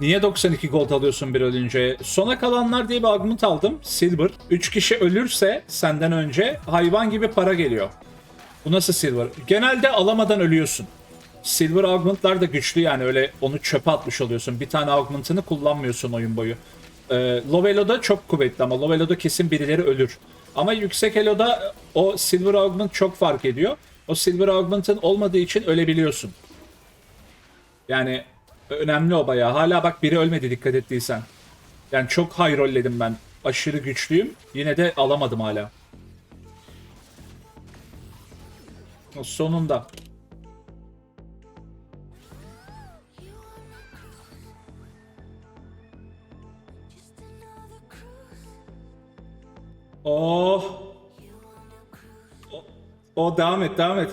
Niye 92 gold alıyorsun bir ölünce? Sona kalanlar diye bir augment aldım. Silver. 3 kişi ölürse senden önce hayvan gibi para geliyor. Bu nasıl silver? Genelde alamadan ölüyorsun. Silver augmentlar da güçlü yani öyle onu çöpe atmış oluyorsun. Bir tane augment'ını kullanmıyorsun oyun boyu. Ee, low elo'da çok kuvvetli ama low elo'da kesin birileri ölür. Ama yüksek elo'da o silver augment çok fark ediyor. O silver augment'ın olmadığı için ölebiliyorsun. Yani önemli o bayağı. Hala bak biri ölmedi dikkat ettiysen. Yani çok high rolledim ben. Aşırı güçlüyüm. Yine de alamadım hala. O sonunda. Oh. O, o devam et devam et.